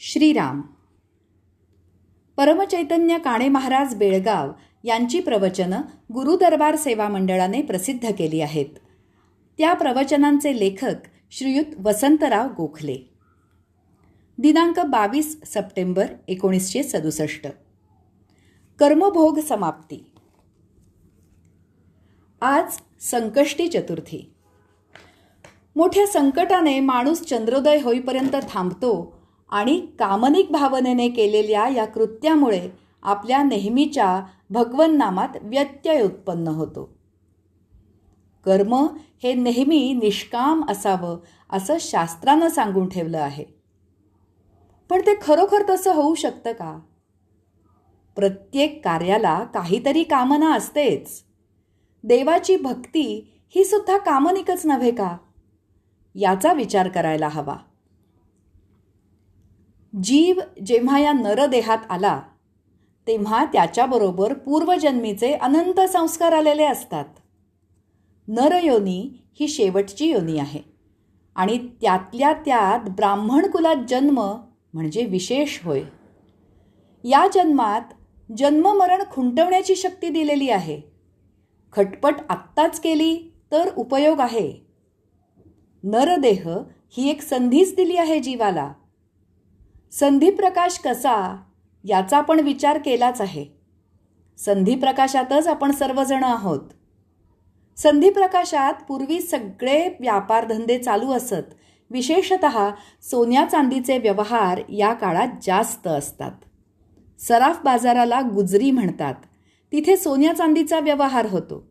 श्रीराम. परमचैतन्य काणे महाराज बेळगाव यांची प्रवचनं गुरुदरबार सेवा मंडळाने प्रसिद्ध केली आहेत. त्या प्रवचनांचे लेखक श्रीयुत वसंतराव गोखले. दिनांक बावीस सप्टेंबर एकोणीसशे सदुसष्ट. कर्मभोग समाप्ती. आज संकष्टी चतुर्थी. मोठ्या संकटाने माणूस चंद्रोदय होईपर्यंत थांबतो आणि कामनिक भावनेने केलेल्या या कृत्यामुळे आपल्या नेहमीच्या भगवन नामात व्यत्यय उत्पन्न होतो. कर्म हे नेहमी निष्काम असावं असं शास्त्रानं सांगून ठेवलं आहे. पण ते खरोखर तसं होऊ शकतं का? प्रत्येक कार्याला काहीतरी कामना असतेच. देवाची भक्ती ही सुद्धा कामनिकच नव्हे का? याचा विचार करायला हवा. जीव जेव्हा या नरदेहात आला तेव्हा त्याच्याबरोबर पूर्वजन्मीचे अनंत संस्कार आलेले असतात. नरयोनी ही शेवटची योनी आहे आणि त्यातल्या त्यात ब्राह्मण कुलात जन्म म्हणजे विशेष होय. या जन्मात जन्ममरण खुंटवण्याची शक्ती दिलेली आहे. खटपट आत्ताच केली तर उपयोग आहे. नरदेह ही एक संधीच दिली आहे जीवाला. संधीप्रकाश कसा याचा आपण विचार केलाच आहे. संधीप्रकाशातच आपण सर्वजण आहोत. संधीप्रकाशात पूर्वी सगळे व्यापारधंदे चालू असत. विशेषत सोन्या चांदीचे व्यवहार या काळात जास्त असतात. सराफ बाजाराला गुजरी म्हणतात. तिथे सोन्या चांदीचा व्यवहार होतो.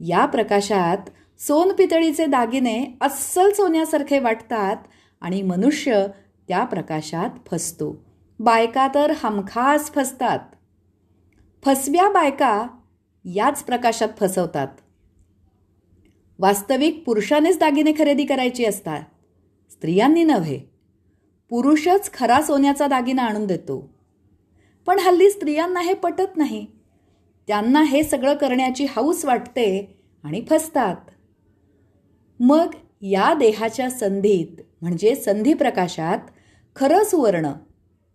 या प्रकाशात सोनपितळीचे दागिने अस्सल सोन्यासारखे वाटतात आणि मनुष्य त्या प्रकाशात फसतो. बायका तर हमखास फसतात. फसव्या बायका याच प्रकाशात फसवतात. वास्तविक पुरुषानेच दागिने खरेदी करायची असतात. स्त्रियांनी नव्हे. पुरुषच खरा सोन्याचा दागिना आणून देतो. पण हल्ली स्त्रियांना हे पटत नाही. त्यांना हे सगळं करण्याची हौस वाटते आणि फसतात. मग या देहाच्या संधीत म्हणजे संधी प्रकाशात खरं सुवर्ण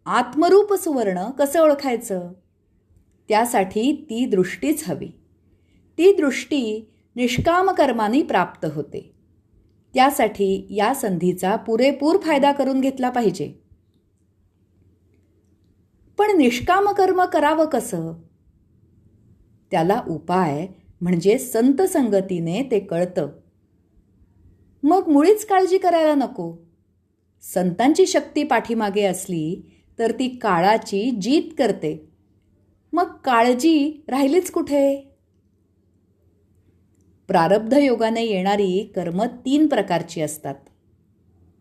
आत्मरूप सुवर्ण कसं ओळखायचं? त्यासाठी ती दृष्टीच हवी. ती दृष्टी निष्काम कर्माने प्राप्त होते. त्यासाठी या संधीचा पुरेपूर फायदा करून घेतला पाहिजे. पण निष्काम कर्म करावं कसं? त्याला उपाय म्हणजे संत संगतीने ते कळतं. मग मुळीच काळजी करायला नको. संतांची शक्ती पाठीमागे असली तर ती काळाची जीत करते. मग काळजी राहिलीच कुठे? प्रारब्ध योगाने येणारी कर्म तीन प्रकारची असतात.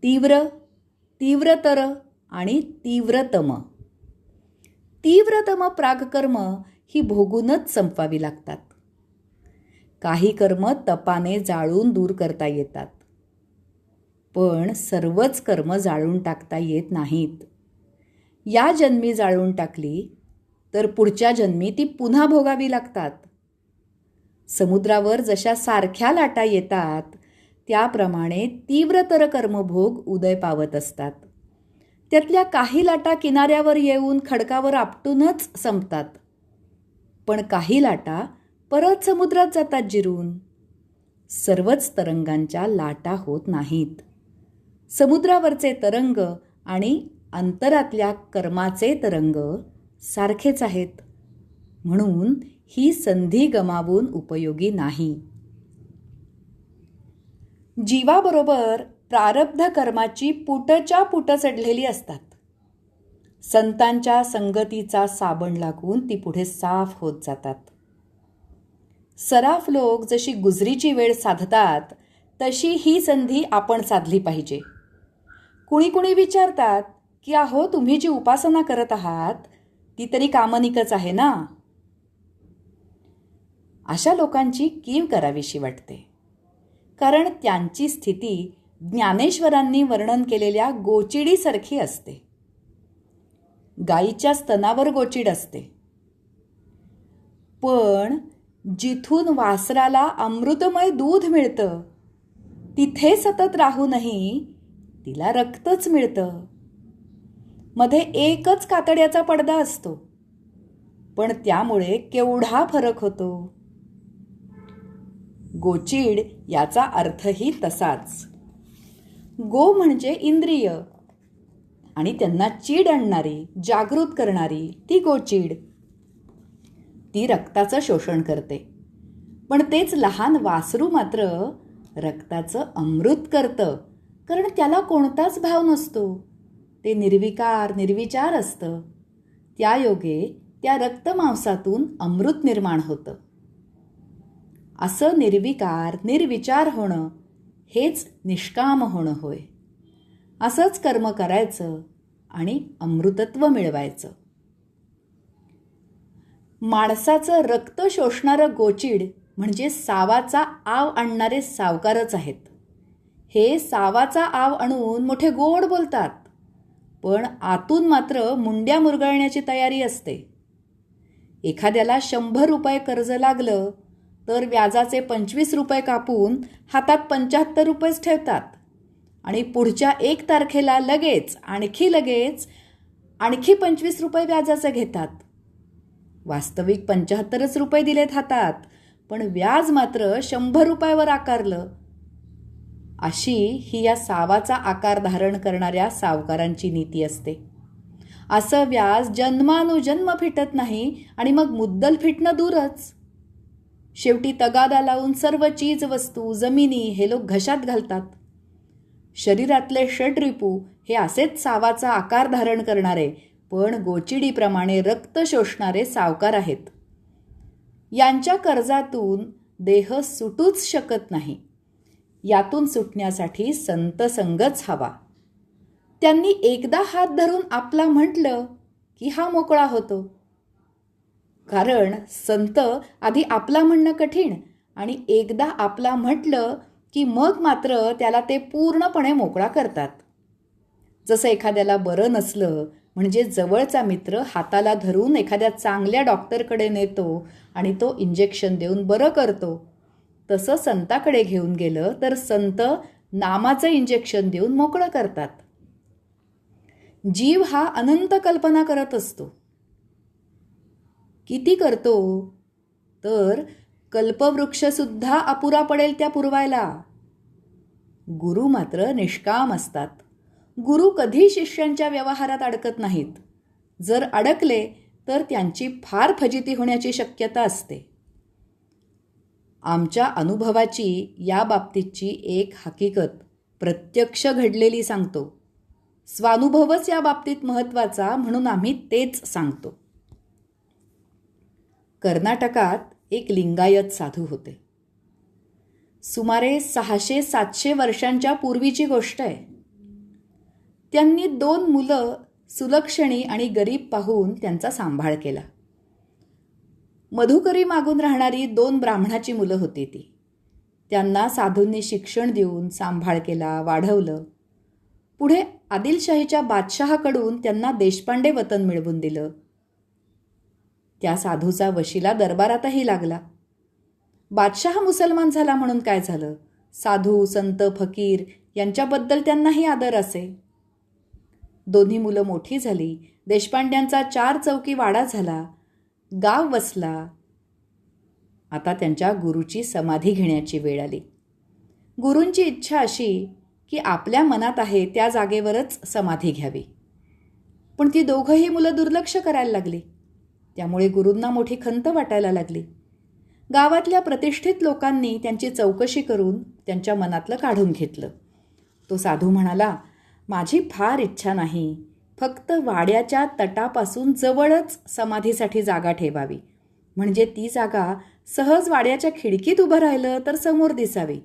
तीव्र तीव्रतर आणि तीव्रतम. तीव्रतम प्रागकर्म ही भोगूनच संपवावी लागतात. काही कर्म तपाने जाळून दूर करता येतात. पण सर्वच कर्म जाळून टाकता येत नाहीत. या जन्मी जाळून टाकली तर पुढच्या जन्मी ती पुन्हा भोगावी लागतात. समुद्रावर जशा सारख्या लाटा येतात त्याप्रमाणे तीव्रतर कर्मभोग उदय पावत असतात. त्यातल्या काही लाटा किनाऱ्यावर येऊन खडकावर आपटूनच संपतात. पण काही लाटा परत समुद्रात जातात जिरून. सर्वच तरंगांच्या लाटा होत नाहीत. समुद्रावरचे तरंग आणि अंतरातल्या कर्माचे तरंग सारखेच आहेत. म्हणून ही संधी गमावून उपयोगी नाही. जीवाबरोबर प्रारब्ध कर्माची पुटच्या पुट चढलेली असतात. संतांच्या संगतीचा साबण लागून ती पुढे साफ होत जातात. सराफ लोक जशी गुजरीची वेळ साधतात तशी ही संधी आपण साधली पाहिजे. कुणी कुणी विचारतात की अहो तुम्ही जी उपासना करत आहात ती तरी कामनिकच आहे ना? अशा लोकांची कीव करावीशी वाटते. कारण त्यांची स्थिती ज्ञानेश्वरांनी वर्णन केलेल्या गोचिडीसारखी असते. गाईच्या स्तनावर गोचिड असते. पण जिथून वासराला अमृतमय दूध मिळतं तिथे सतत राहूनही तिला रक्तच मिळतं. मध्ये एकच कातड्याचा पडदा असतो. पण त्यामुळे केवढा फरक होतो? गोचीड याचा अर्थही तसाच. गो म्हणजे इंद्रिय. आणि त्यांना चीड आणणारी जागृत करणारी ती गोचीड. ती रक्ताचं शोषण करते. पण तेच लहान वासरू मात्र रक्ताचं अमृत करतं. कारण त्याला कोणताच भाव नसतो. ते निर्विकार निर्विचार असतं. त्या योगे त्या रक्तमांसातून अमृत निर्माण होतं. असं निर्विकार निर्विचार होणं हेच निष्काम होणं होय. असंच कर्म करायचं आणि अमृतत्व मिळवायचं. माणसाचं रक्त शोषणारं गोचिड म्हणजे सावाचा आव आणणारे सावकारच आहेत. हे सावाचा आव आणून मोठे गोड बोलतात. पण आतून मात्र मुंड्या मुरगळण्याची तयारी असते. एखाद्याला शंभर रुपये कर्ज लागलं तर व्याजाचे पंचवीस रुपये कापून हातात पंच्याहत्तर रुपयेच ठेवतात. आणि पुढच्या एक तारखेला लगेच आणखी लगेच आणखी पंचवीस रुपये व्याजाचं घेतात. वास्तविक पंच्याहत्तरच रुपये दिलेत हातात पण व्याज मात्र शंभर रुपयावर आकारलं अशी ही या सावाचा आकार धारण करणाऱ्या सावकारांची नीती असते. असं व्याज जन्मानुजन्म फिटत नाही आणि मग मुद्दल फिटणं दूरच. शेवटी तगादा लावून सर्व चीज वस्तू जमिनी हे लोक घशात घालतात. शरीरातले षडरिपू हे असेच सावाचा आकार धारण करणारे पण गोचिडीप्रमाणे रक्त शोषणारे सावकार आहेत. यांच्या कर्जातून देह सुटूच शकत नाही. यातून सुटण्यासाठी संत संगच हवा. त्यांनी एकदा हात धरून आपला म्हटलं की हा मोकळा होतो. कारण संत आधी आपला म्हणणं कठीण आणि एकदा आपला म्हटलं की मग मात्र त्याला ते पूर्णपणे मोकळा करतात. जसं एखाद्याला बरं नसलं म्हणजे जवळचा मित्र हाताला धरून एखाद्या चांगल्या डॉक्टरकडे नेतो आणि तो इंजेक्शन देऊन बरं करतो तसं संताकडे घेऊन गेलं तर संत नामाचं इंजेक्शन देऊन मोकळं करतात. जीव हा अनंत कल्पना करत असतो. किती करतो? तर कल्पवृक्षसुद्धा अपुरा पडेल त्या पुरवायला. गुरु मात्र निष्काम असतात. गुरु कधी शिष्यांच्या व्यवहारात अडकत नाहीत. जर अडकले तर त्यांची फार फजिती होण्याची शक्यता असते. आमच्या अनुभवाची या बाबतीतची एक हकीकत प्रत्यक्ष घडलेली सांगतो. स्वानुभवच या बाबतीत महत्त्वाचा म्हणून आम्ही तेच सांगतो. कर्नाटकात एक लिंगायत साधू होते. सुमारे सहाशे सातशे वर्षांच्या पूर्वीची गोष्ट आहे. त्यांनी दोन मुलं सुलक्षणी आणि गरीब पाहून त्यांचा सांभाळ केला. मधुकरी मागून राहणारी दोन ब्राह्मणाची मुलं होती ती. त्यांना साधूंनी शिक्षण देऊन सांभाळ केला वाढवलं. पुढे आदिलशाहीच्या बादशहाकडून त्यांना देशपांडे वतन मिळवून दिलं. त्या साधूचा वशिला दरबारातही लागला. बादशहा मुसलमान झाला म्हणून काय झालं? साधू संत फकीर यांच्याबद्दल त्यांनाही आदर असे. दोन्ही मुलं मोठी झाली. देशपांड्यांचा चार चौकी वाडा झाला. गाव वसला आता त्यांच्या गुरुची समाधी घेण्याची वेळ आली. गुरूंची इच्छा अशी की आपल्या मनात आहे त्या जागेवरच समाधी घ्यावी. पण ती दोघंही मुलं दुर्लक्ष करायला लागली. त्यामुळे गुरूंना मोठी खंत वाटायला लागली. गावातल्या प्रतिष्ठित लोकांनी त्यांची चौकशी करून त्यांच्या मनातलं काढून घेतलं. तो साधू म्हणाला माझी फार इच्छा नाही. फक्त वाड्याच्या तटापासून जवळच समाधीसाठी जागा ठेवावी. म्हणजे ती जागा सहज वाड्याच्या खिडकीत उभं राहिलं तर समोर दिसावी.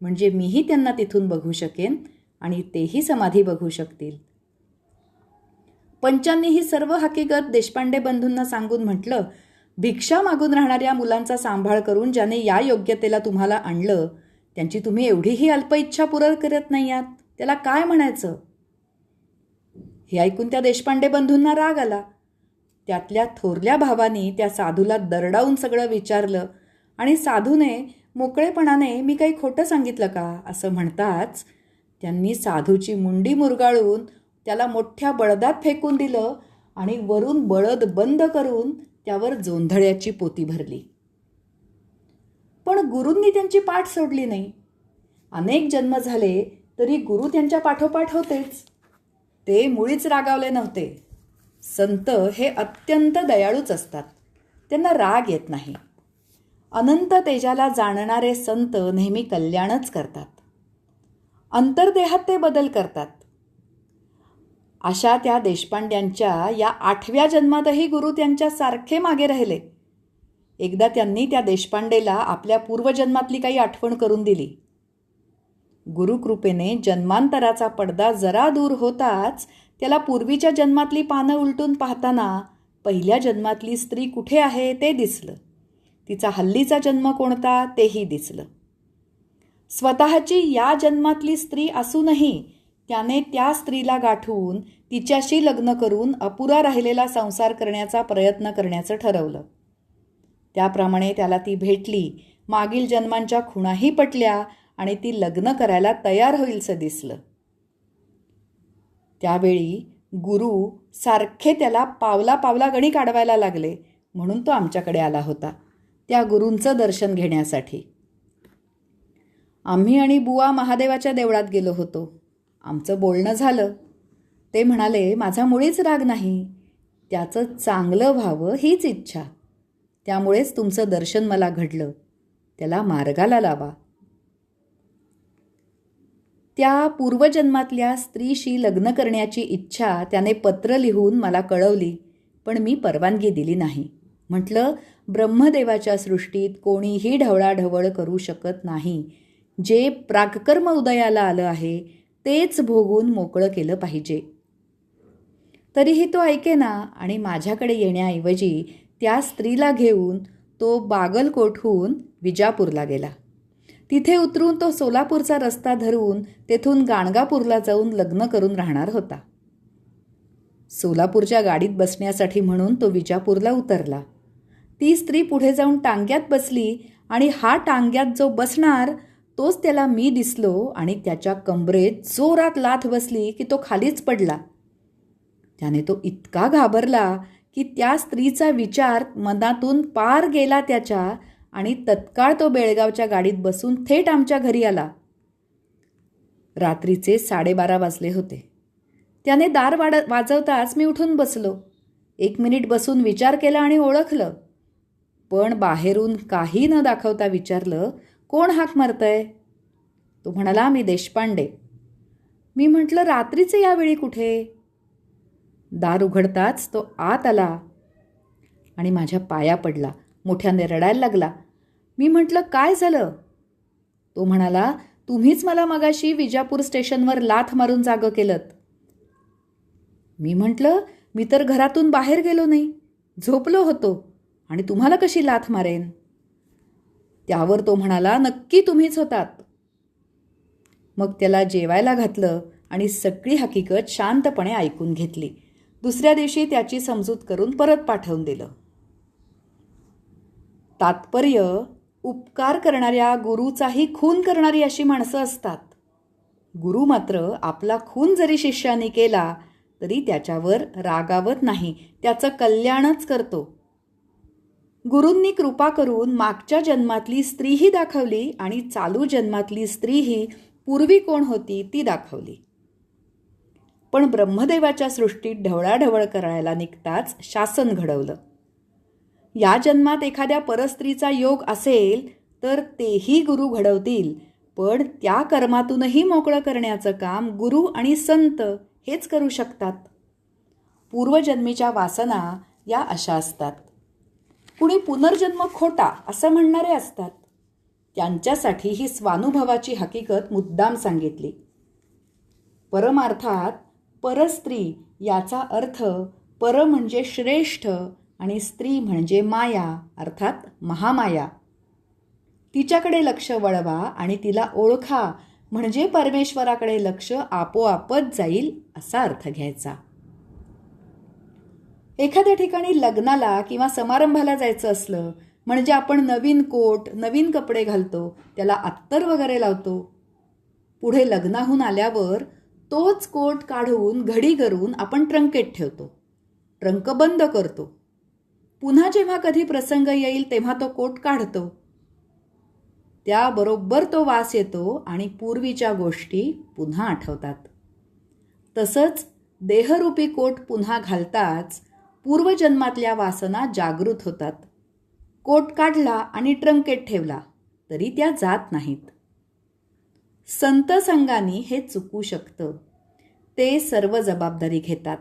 म्हणजे मीही त्यांना तिथून बघू शकेन आणि तेही समाधी बघू शकतील. पंचांनी ही सर्व हकीकत देशपांडे बंधूंना सांगून म्हटलं भिक्षा मागून राहणाऱ्या मुलांचा सांभाळ करून ज्याने या योग्यतेला तुम्हाला आणलं त्यांची तुम्ही एवढीही अल्प इच्छा पुरं करत नाही आहात. त्याला काय म्हणायचं? हे ऐकून त्या देशपांडे बंधूंना राग आला. त्यातल्या थोरल्या भावानी त्या साधूला दरडावून सगळं विचारलं आणि साधूने मोकळेपणाने मी काही खोटं सांगितलं का? असं म्हणताच त्यांनी साधूची मुंडी मुरगाळून त्याला मोठ्या बळदात फेकून दिलं आणि वरून बळद बंद करून त्यावर जोंधळ्याची पोती भरली. पण गुरूंनी त्यांची पाठ सोडली नाही. अनेक जन्म झाले तरी गुरु त्यांच्या पाठोपाठ होतेच. ते मुळीच रागावले नव्हते. संत हे अत्यंत दयाळूच असतात. त्यांना राग येत नाही. अनंत तेजाला जाणणारे संत नेहमी कल्याणच करतात. अंतर्देहात ते बदल करतात. अशा त्या देशपांड्यांच्या या आठव्या जन्मातही गुरु त्यांच्या सारखे मागे राहिले. एकदा त्यांनी त्या देशपांडेला आपल्या पूर्वजन्मातली काही आठवण करून दिली. गुरुकृपेने जन्मांतराचा पडदा जरा दूर होताच त्याला पूर्वीच्या जन्मातली पानं उलटून पाहताना पहिल्या जन्मातली स्त्री कुठे आहे ते दिसलं. तिचा हल्लीचा जन्म कोणता तेही दिसलं. स्वतःची या जन्मातली स्त्री असूनही त्याने त्या स्त्रीला गाठून तिच्याशी लग्न करून अपुरा राहिलेला संसार करण्याचा प्रयत्न करण्याचं ठरवलं. त्याप्रमाणे त्याला ती भेटली. मागील जन्मांच्या खुणाही पटल्या. आणि ती लग्न करायला तयार होईलचं दिसलं. त्यावेळी गुरु सारखे त्याला पावला पावला गणी काढवायला लागले म्हणून तो आमच्याकडे आला होता त्या गुरूंचं दर्शन घेण्यासाठी. आम्ही आणि बुवा महादेवाच्या देवळात गेलो होतो. आमचं बोलणं झालं. ते म्हणाले माझा मुळीच राग नाही. त्याचं चांगलं व्हावं हीच इच्छा. त्यामुळेच तुमचं दर्शन मला घडलं. त्याला मार्गाला लावा. त्या पूर्वजन्मातल्या स्त्रीशी लग्न करण्याची इच्छा त्याने पत्र लिहून मला कळवली पण मी परवानगी दिली नाही. म्हटलं ब्रह्मदेवाच्या सृष्टीत कोणीही ढवळाढवळ करू शकत नाही. जे प्राककर्म उदयाला आलं आहे तेच भोगून मोकळं केलं पाहिजे. तरीही तो ऐकेना आणि माझ्याकडे येण्याऐवजी त्या स्त्रीला घेऊन तो बागलकोटहून विजापूरला गेला. तिथे उतरून तो सोलापूरचा रस्ता धरून तेथून गाणगापूरला जाऊन लग्न करून राहणार होता. सोलापूरच्या गाडीत बसण्यासाठी म्हणून तो विजापूरला उतरला. ती स्त्री पुढे जाऊन टांग्यात बसली आणि हा टांग्यात जो बसणार तोच त्याला मी दिसलो आणि त्याच्या कंबरेत जोरात लाथ बसली की तो खालीच पडला. त्याने तो इतका घाबरला की त्या स्त्रीचा विचार मनातून पार गेला त्याच्या आणि तत्काळ तो बेळगावच्या गाडीत बसून थेट आमच्या घरी आला. रात्रीचे साडेबारा वाजले होते. त्याने दार वाड वाजवताच मी उठून बसलो. एक मिनिट बसून विचार केला आणि ओळखलं. पण बाहेरून काही न दाखवता विचारलं कोण हाक मारतंय? तो म्हणाला मी देशपांडे. मी म्हटलं रात्रीचे यावेळी कुठे? दार उघडताच तो आत आला आणि माझ्या पाया पडला. मोठ्याने रडायला लागला. मी म्हटलं काय झालं? तो म्हणाला तुम्हीच मला मगाशी विजापूर स्टेशनवर लाथ मारून जागं केलं मी म्हटलं मी तर घरातून बाहेर गेलो नाही झोपलो होतो आणि तुम्हाला कशी लाथ मारेन? त्यावर तो म्हणाला नक्की तुम्हीच होतात. मग त्याला जेवायला घातलं आणि सगळी हकीकत शांतपणे ऐकून घेतली. दुसऱ्या दिवशी त्याची समजूत करून परत पाठवून दिलं. तात्पर्य उपकार करणाऱ्या गुरुचाही खून करणारी अशी माणसं असतात. गुरु मात्र आपला खून जरी शिष्याने केला तरी त्याच्यावर रागावत नाही त्याचं कल्याणच करतो. गुरूंनी कृपा करून मागच्या जन्मातली स्त्रीही दाखवली आणि चालू जन्मातली स्त्रीही पूर्वी कोण होती ती दाखवली. पण ब्रह्मदेवाच्या सृष्टीत ढवळाढवळ करायला निघताच शासन घडवलं. या जन्मात एखाद्या परस्त्रीचा योग असेल तर तेही गुरु घडवतील. पण त्या कर्मातूनही मोकळं करण्याचं काम गुरु आणि संत हेच करू शकतात. पूर्वजन्मीच्या वासना या अशा असतात. कुणी पुनर्जन्म खोटा असं म्हणणारे असतात. त्यांच्यासाठी ही स्वानुभवाची हकीकत मुद्दाम सांगितली. परमार्थात परस्त्री याचा अर्थ पर म्हणजे श्रेष्ठ आणि स्त्री म्हणजे माया अर्थात महामाया. तिच्याकडे लक्ष वळवा आणि तिला ओळखा म्हणजे परमेश्वराकडे लक्ष आपोआपच जाईल असा अर्थ घ्यायचा. एखाद्या ठिकाणी लग्नाला किंवा समारंभाला जायचं असलं म्हणजे आपण नवीन कोट नवीन कपडे घालतो त्याला अत्तर वगैरे लावतो. पुढे लग्नाहून आल्यावर तोच कोट काढून घडी करून आपण ट्रंकेत ठेवतो. ट्रंक बंद करतो. पुन्हा जेव्हा कधी प्रसंग येईल तेव्हा तो कोट काढतो. त्याबरोबर तो वास येतो आणि पूर्वीच्या गोष्टी पुन्हा आठवतात. तसंच देहरूपी कोट पुन्हा घालताच पूर्वजन्मातल्या वासना जागृत होतात. कोट काढला आणि ट्रंकेत ठेवला तरी त्या जात नाहीत. संतसंगानी हे चुकू शकतं. ते सर्व जबाबदारी घेतात.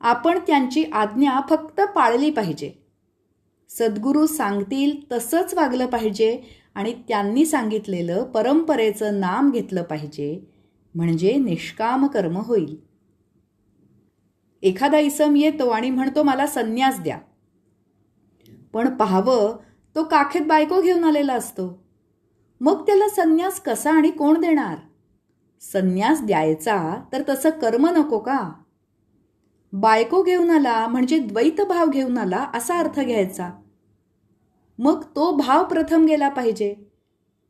आपण त्यांची आज्ञा फक्त पाळली पाहिजे. सद्गुरू सांगतील तसंच वागलं पाहिजे आणि त्यांनी सांगितलेलं परंपरेचं नाम घेतलं पाहिजे म्हणजे निष्काम कर्म होईल. एखादा इसम येतो आणि म्हणतो मला संन्यास द्या. पण पाहावं तो काखेत बायको घेऊन आलेला असतो. मग त्याला संन्यास कसा आणि कोण देणार? संन्यास द्यायचा तर तसं कर्म नको का? बायको घेऊन आला म्हणजे द्वैत भाव घेऊन आला असा अर्थ घ्यायचा. मग तो भाव प्रथम गेला पाहिजे.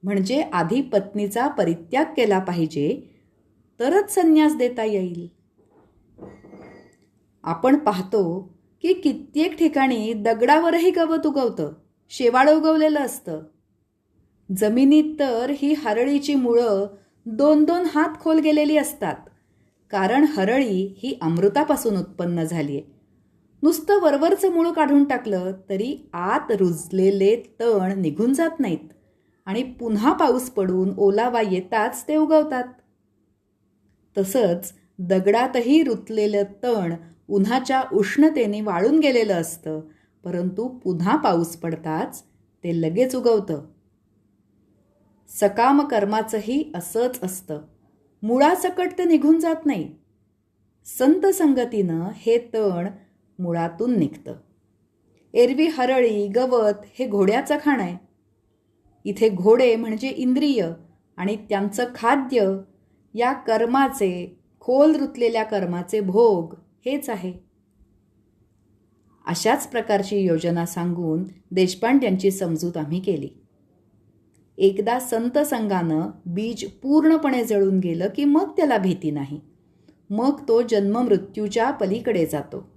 म्हणजे आधी पत्नीचा परित्याग केला पाहिजे तरच संन्यास देता येईल. आपण पाहतो की कित्येक ठिकाणी दगडावरही गवत उगवतं शेवाळ उगवलेलं असतं. जमिनीत तर ही हरळीची मुळं दोन दोन हात खोल गेलेली असतात. कारण हरळी ही अमृतापासून उत्पन्न झाली आहे नुसतं वरवरचं मूळ काढून टाकलं तरी आत रुजलेले तण निघून जात नाहीत आणि पुन्हा पाऊस पडून ओलावा येताच ते उगवतात. तसंच दगडातही रुतलेलं तण उन्हाच्या उष्णतेने वाळून गेलेलं असतं परंतु पुन्हा पाऊस पडताच ते लगेच उगवतं. सकाम कर्माचंही असंच असतं. मुळासकट ते निघून जात नाही. संत संगतीनं हे तण मुळातून निघतं. एरवी हरळी गवत हे घोड्याचं खाण आहे. इथे घोडे म्हणजे इंद्रिय आणि त्यांचं खाद्य या कर्माचे खोल रुतलेल्या कर्माचे भोग हेच आहे. अशाच प्रकारची योजना सांगून देशपांड्यांची समजूत आम्ही केली. एकदा संत संघानं बीज पूर्णपणे जळून गेलं की मग त्याला भीती नाही. मग तो जन्ममृत्यूच्या पलीकडे जातो.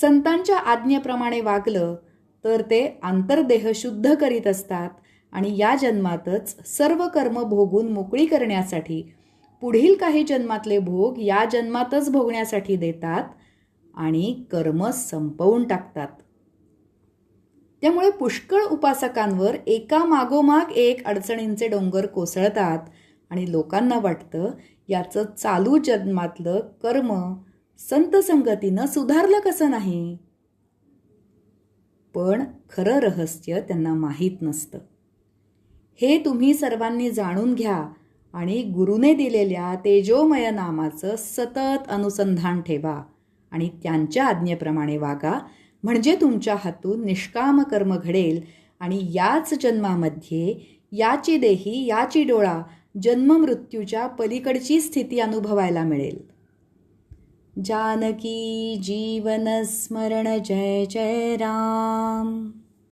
संतांच्या आज्ञेप्रमाणे वागलं तर ते आंतरदेह शुद्ध करीत असतात आणि या जन्मातच सर्व कर्म भोगून मोकळी करण्यासाठी पुढील काही जन्मातले भोग या जन्मातच भोगण्यासाठी देतात आणि कर्म संपवून टाकतात. त्यामुळे पुष्कळ उपासकांवर एका मागोमाग एक अडचणींचे डोंगर कोसळतात आणि लोकांना वाटतं याचं चालू जन्मातलं कर्म संत संगतीनं सुधारलं कसं नाही? पण खरं रहस्य त्यांना माहीत नसतं. हे तुम्ही सर्वांनी जाणून घ्या आणि गुरुने दिलेल्या तेजोमय नामाचं सतत अनुसंधान ठेवा आणि त्यांच्या आज्ञेप्रमाणे वागा म्हणजे तुमच्या हातून निष्काम कर्म घडेल आणि याच जन्मामध्ये याची देही याची डोळा जन्ममृत्यूच्या पलीकडची स्थिती अनुभवायला मिळेल. जानकी जीवन स्मरण जय जय राम.